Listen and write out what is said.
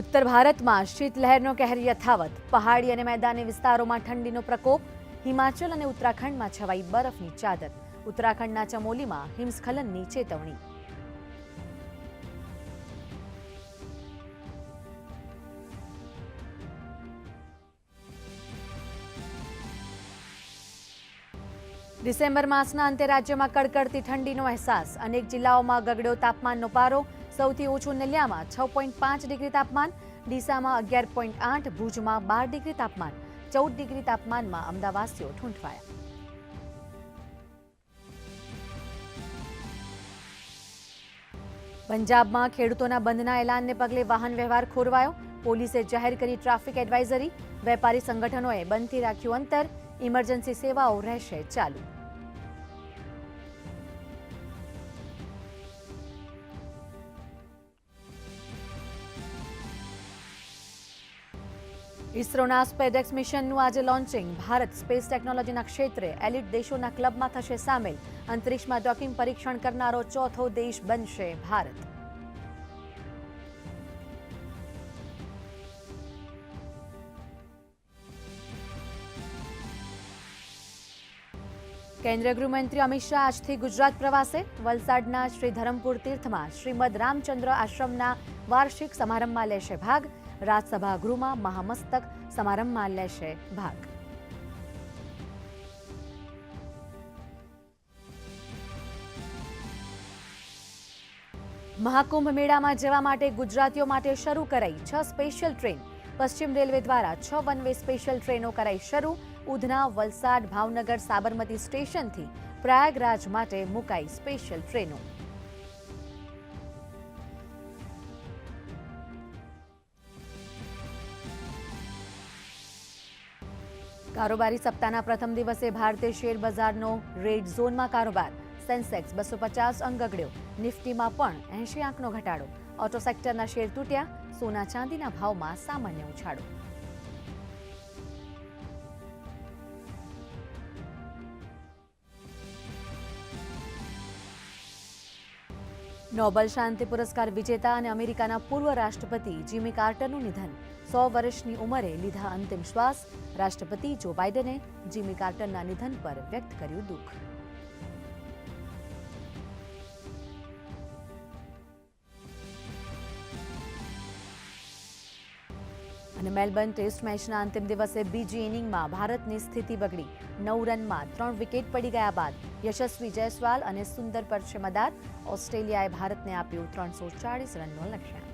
ઉત્તર ભારતમાં શીતલહેરનો કહેર યથાવત. પહાડી અને મેદાની વિસ્તારોમાં ઠંડીનો પ્રકોપ. હિમાચલ અને ઉત્તરાખંડમાં છવાઈ બરફની ચાદર. ઉત્તરાખંડના ચમોલીમાં હિમસ્ખલનની ચેતવણી. ડિસેમ્બર માસના અંતે રાજ્યમાં કડકડતી ઠંડીનો અહેસાસ. અનેક જિલ્લાઓમાં ગગડ્યો તાપમાનનો પારો. સૌથી ઓછું નલિયામાં છ પોઈન્ટ પાંચ ડિગ્રી તાપમાન, ડીસામાં અગિયાર પોઈન્ટ આઠ, ભુજમાં બાર ડિગ્રી તાપમાન, ચૌદ ડિગ્રી તાપમાનમાં અમદાવાસીઓ ઠૂંઠવાયા પંજાબમાં ખેડૂતોના બંધના એલાનને પગલે વાહન વ્યવહાર ખોરવાયો. પોલીસે જાહેર કરી ટ્રાફિક એડવાઇઝરી. વેપારી સંગઠનોએ બંધથી રાખ્યું અંતર. ઇમરજન્સી સેવાઓ રહેશે ચાલુ. ઇસરોના સ્પેડેક્સ મિશનનું આજે લોન્ચિંગ. ભારત સ્પેસ ટેકનોલોજીના ક્ષેત્રે એલિટ દેશોના ક્લબમાં થશે સામેલ. અંતરિક્ષમાં ડોકિંગ પરીક્ષણ કરનારો ચોથો દેશ બનશે ભારત. કેન્દ્રીય ગૃહમંત્રી અમિત શાહ આજથી ગુજરાત પ્રવાસે. વલસાડના શ્રી ધરમપુર તીર્થમાં શ્રીમદ રામચંદ્ર આશ્રમના વાર્ષિક સમારંભમાં લેશે ભાગ. રાજસભા ગૃહમાં મહામસ્તક સમારંભમાં લેશે ભાગ. મહાકુંભ મેળામાં જવા માટે ગુજરાતીઓ માટે શરૂ કરાઈ છ સ્પેશિયલ ટ્રેન. પશ્ચિમ રેલવે દ્વારા છ વન વે સ્પેશિયલ ટ્રેનો કરાઈ શરૂ. ઉધના, વલસાડ, ભાવનગર, સાબરમતી સ્ટેશનથી પ્રયાગરાજ માટે મુકાઈ સ્પેશિયલ ટ્રેનો. કારોબારી સપ્તાહના પ્રથમ દિવસે ભારતીય શેર બજારનો રેડ ઝોનમાં કારોબાર. સેન્સેક્સ બસો પચાસ અંક ગગડ્યો નિફ્ટીમાં પણ એંશી આંકનો ઘટાડો. ઓટો સેક્ટરના શેર તૂટ્યા, સોના ચાંદીના ભાવમાં સામાન્ય ઉછાળો. નોબલ શાંતિ પુરસ્કાર વિજેતા અને અમેરિકાના પૂર્વ રાષ્ટ્રપતિ જીમી કાર્ટરનું નિધન. સો વર્ષની ઉંમરે લીધા અંતિમ શ્વાસ રાષ્ટ્રપતિ જો બાઇડને જીમી કાર્ટરના નિધન પર વ્યક્ત કર્યું દુઃખ. અને મેલબર્ન ટેસ્ટ મેચના અંતિમ દિવસે બીજી ઇનિંગમાં ભારતની સ્થિતિ બગડી. નવ રનમાં ત્રણ વિકેટ પડી ગયા બાદ યશસ્વી જયસ્વાલ અને સુંદર પર ચમદાર ઓસ્ટ્રેલિયાએ ભારતને આપ્યું ત્રણસો ચાળીસ રનનો લક્ષ્યાંક.